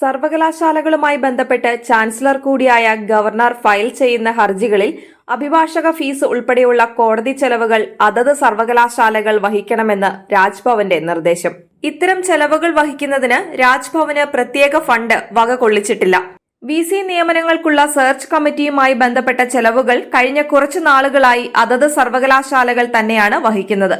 സർവകലാശാലകളുമായി ബന്ധപ്പെട്ട് ചാൻസലർ കൂടിയായ governor file ചെയ്യുന്ന ഹർജികളിൽ അഭിഭാഷക ഫീസ് ഉൾപ്പെടെയുള്ള കോടതി ചെലവുകൾ അതത് സർവകലാശാലകൾ വഹിക്കണമെന്ന് രാജ്ഭവന്റെ നിർദ്ദേശം. ഇത്തരം ചെലവുകൾ വഹിക്കുന്നതിന് രാജ്ഭവന് പ്രത്യേക ഫണ്ട് വക കൊള്ളിച്ചിട്ടില്ല. വി സി നിയമനങ്ങൾക്കുള്ള സെർച്ച് കമ്മിറ്റിയുമായി ബന്ധപ്പെട്ട ചെലവുകൾ കഴിഞ്ഞ കുറച്ചു നാളുകളായി അതത് സർവകലാശാലകൾ തന്നെയാണ് വഹിക്കുന്നത്.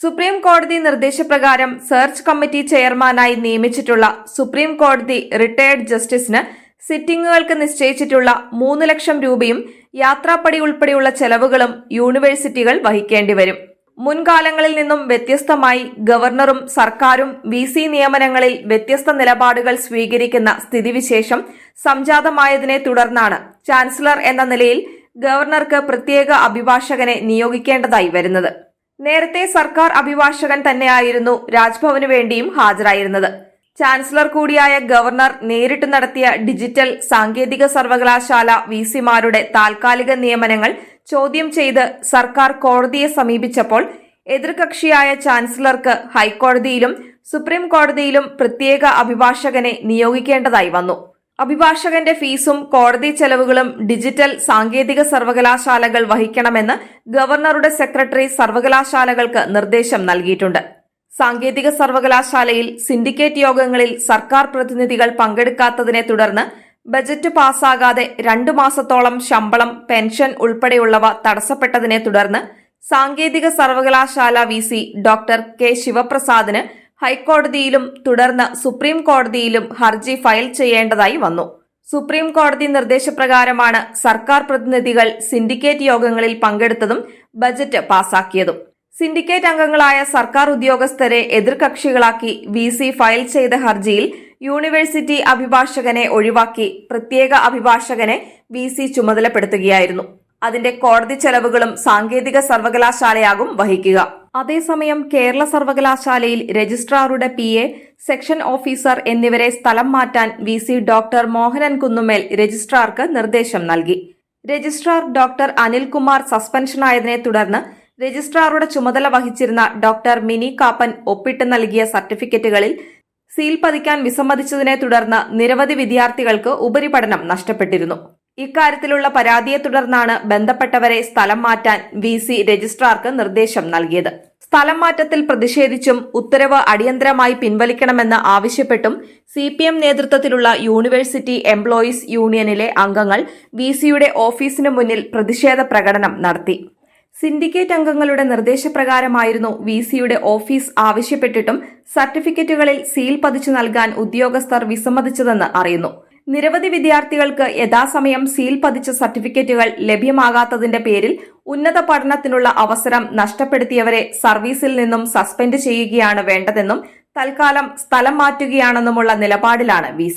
സുപ്രീം കോടതി നിർദ്ദേശപ്രകാരം സെർച്ച് കമ്മിറ്റി ചെയർമാനായി നിയമിച്ചിട്ടുള്ള സുപ്രീം കോടതി റിട്ടയർഡ് ജസ്റ്റിസിന് സിറ്റിംഗുകൾക്ക് നിശ്ചയിച്ചിട്ടുള്ള മൂന്ന് ലക്ഷം രൂപയും യാത്രാപ്പടി ഉൾപ്പെടെയുള്ള ചെലവുകളും യൂണിവേഴ്സിറ്റികൾ വഹിക്കേണ്ടി വരും മുൻകാലങ്ങളിൽ നിന്നും വ്യത്യസ്തമായി ഗവർണറും സർക്കാരും വി സി നിയമനങ്ങളിൽ വ്യത്യസ്ത നിലപാടുകൾ സ്വീകരിക്കുന്ന സ്ഥിതിവിശേഷം സംജാതമായതിനെ തുടർന്നാണ് ചാൻസലർ എന്ന നിലയിൽ ഗവർണർക്ക് പ്രത്യേക അഭിഭാഷകനെ നിയോഗിക്കേണ്ടതായി വരുന്നത്. നേരത്തെ സർക്കാർ അഭിഭാഷകൻ തന്നെയായിരുന്നു രാജ്ഭവനു വേണ്ടിയും ഹാജരായിരുന്നത്. ചാൻസലർ കൂടിയായ ഗവർണർ നേരിട്ട് നടത്തിയ ഡിജിറ്റൽ സാങ്കേതിക സർവകലാശാല വി സിമാരുടെ താൽക്കാലിക നിയമനങ്ങൾ ചോദ്യം ചെയ്ത് സർക്കാർ കോടതിയെ സമീപിച്ചപ്പോൾ എതിർകക്ഷിയായ ചാൻസലർക്ക് ഹൈക്കോടതിയിലും സുപ്രീം കോടതിയിലും പ്രത്യേക അഭിഭാഷകനെ നിയോഗിക്കേണ്ടതായി വന്നു. അഭിഭാഷകന്റെ ഫീസും കോടതി ചെലവുകളും ഡിജിറ്റൽ സാങ്കേതിക സർവകലാശാലകൾ വഹിക്കണമെന്ന് ഗവർണറുടെ സെക്രട്ടറി സർവകലാശാലകൾക്ക് നിർദ്ദേശം നൽകിയിട്ടുണ്ട്. സാങ്കേതിക സർവകലാശാലയിൽ സിൻഡിക്കേറ്റ് യോഗങ്ങളിൽ സർക്കാർ പ്രതിനിധികൾ പങ്കെടുക്കാത്തതിനെ തുടർന്ന് ബജറ്റ് പാസ്സാകാതെ രണ്ടു മാസത്തോളം ശമ്പളം പെൻഷൻ ഉൾപ്പെടെയുള്ളവ തടസ്സപ്പെട്ടതിനെ തുടർന്ന് സാങ്കേതിക സർവകലാശാല വി ഡോക്ടർ കെ ശിവപ്രസാദിന് ഹൈക്കോടതിയിലും തുടർന്ന് സുപ്രീം കോടതിയിലും ഹർജി ഫയൽ ചെയ്യേണ്ടതായി വന്നു. സുപ്രീം കോടതി നിർദ്ദേശപ്രകാരമാണ് സർക്കാർ പ്രതിനിധികൾ സിൻഡിക്കേറ്റ് യോഗങ്ങളിൽ പങ്കെടുത്തതും ബജറ്റ് പാസാക്കിയതും. സിൻഡിക്കേറ്റ് അംഗങ്ങളായ സർക്കാർ ഉദ്യോഗസ്ഥരെ എതിർകക്ഷികളാക്കി വി സി ഫയൽ ചെയ്ത ഹർജിയിൽ യൂണിവേഴ്സിറ്റി അഭിഭാഷകനെ ഒഴിവാക്കി പ്രത്യേക അഭിഭാഷകനെ വി സി ചുമതലപ്പെടുത്തുകയായിരുന്നു. അതിന്റെ കോടതി ചെലവുകളും സാങ്കേതിക സർവകലാശാലയാകും വഹിക്കുക. അതേസമയം കേരള സർവകലാശാലയിൽ രജിസ്ട്രാറുടെ പി എ സെക്ഷൻ ഓഫീസർ എന്നിവരെ സ്ഥലം മാറ്റാൻ V C doctor Mohanan Kunnummel രജിസ്ട്രാർക്ക് നിർദ്ദേശം നൽകി. രജിസ്ട്രാർ ഡോക്ടർ അനിൽകുമാർ സസ്പെൻഷനായതിനെ തുടർന്ന് രജിസ്ട്രാറുടെ ചുമതല വഹിച്ചിരുന്ന ഡോക്ടർ മിനി കാപ്പൻ ഒപ്പിട്ട് നൽകിയ സർട്ടിഫിക്കറ്റുകളിൽ സീൽ പതിക്കാൻ വിസമ്മതിച്ചതിനെ തുടർന്ന് നിരവധി വിദ്യാർത്ഥികൾക്ക് ഉപരിപഠനം നഷ്ടപ്പെട്ടിരുന്നു. ഇക്കാര്യത്തിലുള്ള പരാതിയെ തുടർന്നാണ് ബന്ധപ്പെട്ടവരെ സ്ഥലം മാറ്റാൻ വി സി രജിസ്ട്രാർക്ക് നിർദ്ദേശം നൽകിയത്. സ്ഥലം മാറ്റത്തിൽ പ്രതിഷേധിച്ചും ഉത്തരവ് അടിയന്തരമായി പിൻവലിക്കണമെന്ന് ആവശ്യപ്പെട്ടും സി പി എം നേതൃത്വത്തിലുള്ള യൂണിവേഴ്സിറ്റി എംപ്ലോയീസ് യൂണിയനിലെ അംഗങ്ങൾ വി സിയുടെ ഓഫീസിന് മുന്നിൽ പ്രതിഷേധ പ്രകടനം നടത്തി. സിൻഡിക്കേറ്റ് അംഗങ്ങളുടെ നിർദ്ദേശപ്രകാരമായിരുന്നു വി സിയുടെ ഓഫീസ് ആവശ്യപ്പെട്ടിട്ടും സർട്ടിഫിക്കറ്റുകളിൽ സീൽ പതിച്ചു നൽകാൻ ഉദ്യോഗസ്ഥർ വിസമ്മതിച്ചതെന്ന് അറിയുന്നു. നിരവധി വിദ്യാർത്ഥികൾക്ക് യഥാസമയം സീൽ പതിച്ച സർട്ടിഫിക്കറ്റുകൾ ലഭ്യമാകാത്തതിന്റെ പേരിൽ ഉന്നത പഠനത്തിനുള്ള അവസരം നഷ്ടപ്പെടുത്തിയവരെ സർവീസിൽ നിന്നും സസ്പെൻഡ് ചെയ്യുകയാണ് വേണ്ടതെന്നും തൽക്കാലം സ്ഥലം മാറ്റുകയാണെന്നുമുള്ള നിലപാടിലാണ് വി